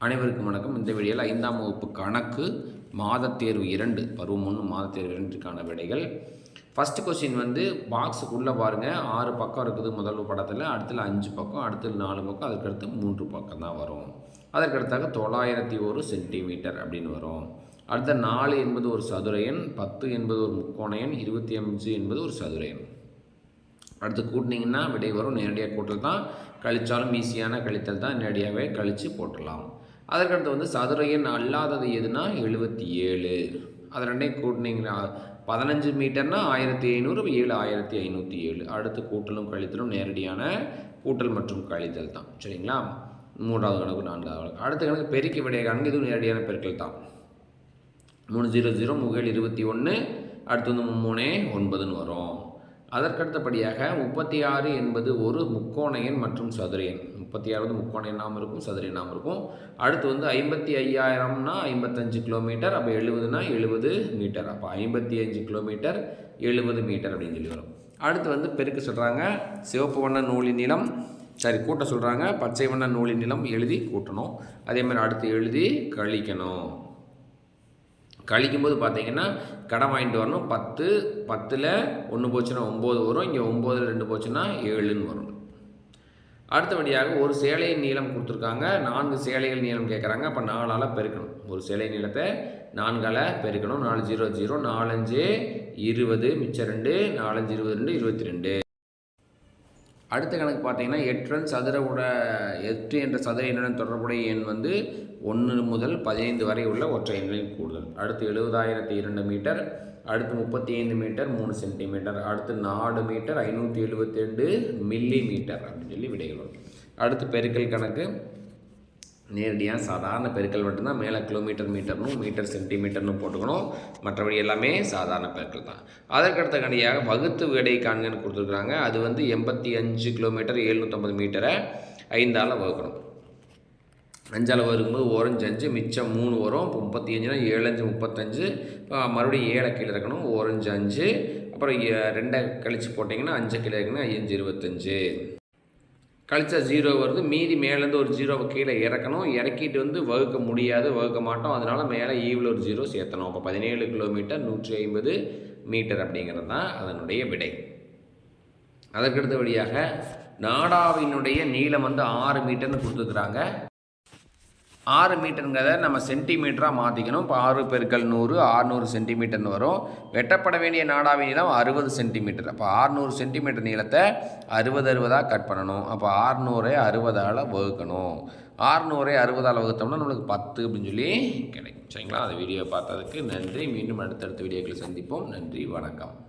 அனைவருக்கும் வணக்கம். இந்த வீடியோவில் ஐந்தாம் வகுப்பு கணக்கு மாதத் தேர்வு இரண்டு பருவம் ஒன்று மாதத் தேர்வு இரண்டுக்கான விடைகள். ஃபஸ்ட்டு கொஸ்டின் வந்து பாக்ஸுக்குள்ளே பாருங்கள் ஆறு பக்கம் இருக்குது முதல் படத்தில் அடுத்தது அஞ்சு பக்கம் அடுத்தது நாலு பக்கம் அதுக்கடுத்து மூன்று பக்கம் தான் வரும். அதற்கடுத்தாக தொள்ளாயிரத்தி ஒரு சென்டிமீட்டர் அப்படின்னு வரும். அடுத்த நாலு என்பது ஒரு சதுரையன் பத்து என்பது ஒரு முக்கோணையன் இருபத்தி அஞ்சு என்பது ஒரு சதுரையன் அடுத்து கூட்டினீங்கன்னா விடை வரும். நேரடியாக கூட்டல் தான். கழித்தாலும் ஈஸியான கழித்தல் தான். நேரடியாகவே கழித்து போட்டுடலாம். அதற்கடுத்து வந்து சதுர எண் அல்லாதது எதுனா? எழுபத்தி ஏழு. அது ரெண்டையும் கூட்டினீங்கன்னா பதினஞ்சு மீட்டர்னா ஆயிரத்தி ஐநூறு ஏழு ஆயிரத்தி ஐநூற்றி ஏழு. அடுத்து கூட்டலும் கழித்தலும் நேரடியான கூட்டல் மற்றும் கழித்தல் தான். சரிங்களா? மூன்றாவது கணக்கு நான்காவது கணக்கு. அடுத்த கணக்கு பெருக்கி விடைய கணக்கு இதுவும் நேரடியான பெருக்கல் தான். மூணு ஜீரோ ஜீரோ முகேழு இருபத்தி ஒன்று. அடுத்து வந்து மூணே ஒன்பதுன்னு வரும். அதற்கடுத்தபடியாக முப்பத்தி ஆறு என்பது ஒரு முக்கோண எண் மற்றும் சதுர எண் முப்பத்தி ஆறு வந்து முக்கோண எண்ணாமல் இருக்கும் சதுர எண்ணாமல் இருக்கும். அடுத்து வந்து ஐம்பத்தி ஐயாயிரம்னா ஐம்பத்தஞ்சு கிலோமீட்டர் அப்போ எழுபதுனா எழுபது மீட்டர். அப்போ ஐம்பத்தி அஞ்சு கிலோமீட்டர் எழுபது மீட்டர் அப்படின்னு சொல்லி வரும். அடுத்து வந்து பெருக்க சொல்கிறாங்க சிவப்பு வண்ண நூலின் நிலம் சரி கூட்ட சொல்கிறாங்க பச்சை வண்ண நூலின் நிலம் எழுதி கூட்டணும். அதே மாதிரி அடுத்து எழுதி கழிக்கணும். கழிக்கும்போது பார்த்தீங்கன்னா கடன் வாங்கிட்டு வரணும். பத்து பத்தில் ஒன்று போச்சுன்னா ஒம்பது வரும். இங்கே ஒம்போதில் ரெண்டு போச்சுன்னா ஏழுன்னு வரும். அடுத்தபடியாக ஒரு சேலையின் நீளம் கொடுத்துருக்காங்க. நான்கு சேலைகள் நீளம் கேட்குறாங்க அப்போ நாலால் பெருக்கணும். ஒரு சேலை நீளத்தை நான்கால் பெருக்கணும். நாலு ஜீரோ ஜீரோ நாலஞ்சு இருபது மிச்சம் ரெண்டு நாலஞ்சு இருபது ரெண்டு இருபத்தி ரெண்டு. அடுத்த கணக்கு பார்த்தீங்கன்னா எட்ரன் சதுர உட எட்டு என்ற சதுர எண்ணுடன் தொடர்புடைய எண் வந்து ஒன்று முதல் பதினைந்து வரை உள்ள ஒற்றை எண்களின் கூடுதல். அடுத்து எழுபதாயிரத்தி இரண்டு மீட்டர் அடுத்து முப்பத்தி ஐந்து மீட்டர் மூணு சென்டிமீட்டர் அடுத்து நாலு மீட்டர் ஐநூற்றி எழுபத்தி ரெண்டு மில்லி மீட்டர் அப்படின்னு சொல்லி விடைகள் வரும். அடுத்து பெருக்கல் கணக்கு. நேரடியாக சாதாரண பெருக்கல் மட்டும்தான். மேலே கிலோமீட்டர் மீட்டர்னும் மீட்டர் சென்டிமீட்டர்னு போட்டுக்கணும். மற்றபடி எல்லாமே சாதாரண பெருக்கல் தான். அதற்கடுத்த கண்டியாக வகுத்து விடை காண்கன்னு கொடுத்துருக்குறாங்க. அது வந்து எண்பத்தி அஞ்சு கிலோமீட்டர் எழுநூற்றம்பது மீட்டரை ஐந்தால் வகுக்கணும். அஞ்சால் வரும்போது ஓரஞ்சு அஞ்சு மிச்சம் மூணு வரும் இப்போ முப்பத்தி அஞ்சுனா ஏழஞ்சு முப்பத்தஞ்சு. மறுபடியும் ஏழை கீழே இருக்கணும் ஓரஞ்சு அஞ்சு அப்புறம் ரெண்டை கழித்து போட்டிங்கன்னா அஞ்சு கீழே இருக்கணும் அஞ்சு இருபத்தஞ்சு. கழிச்சா ஜீரோ வருது. மீதி மேலேருந்து ஒரு ஜீரோவை கீழே இறக்கணும். இறக்கிட்டு வந்து வகுக்க முடியாது வகுக்க மாட்டோம். அதனால் மேலே ஈவில் ஒரு ஜீரோ சேர்த்தணும். அப்போ பதினேழு கிலோமீட்டர் நூற்றி ஐம்பது மீட்டர் அப்படிங்கிறது தான் அதனுடைய விடை. அதற்கடுத்த வழியாக நாடாவினுடைய நீளம் வந்து ஆறு மீட்டர்னு கொடுத்துருக்குறாங்க. ஆறு மீட்டருங்கிறத நம்ம சென்டிமீட்டராக மாற்றிக்கணும் இப்போ ஆறு பெருக்கல் நூறு ஆறுநூறு சென்டிமீட்டர்னு வரும். வெட்டப்பட வேண்டிய நாடாவின் நீளம் அறுபது சென்டிமீட்டர் அப்போ ஆறுநூறு சென்டிமீட்டர் நீளத்தை அறுபது அறுபதாக கட் பண்ணணும். அப்போ ஆறுநூறை அறுபதால் வகுக்கணும். ஆறுநூறை அறுபதால் வகுத்தோம்னா நம்மளுக்கு பத்து அப்படின்னு சொல்லி கிடைக்கும். சரிங்களா? அந்த வீடியோ பார்த்ததுக்கு நன்றி. மீண்டும் அடுத்தடுத்த வீடியோக்களை சந்திப்போம். நன்றி. வணக்கம்.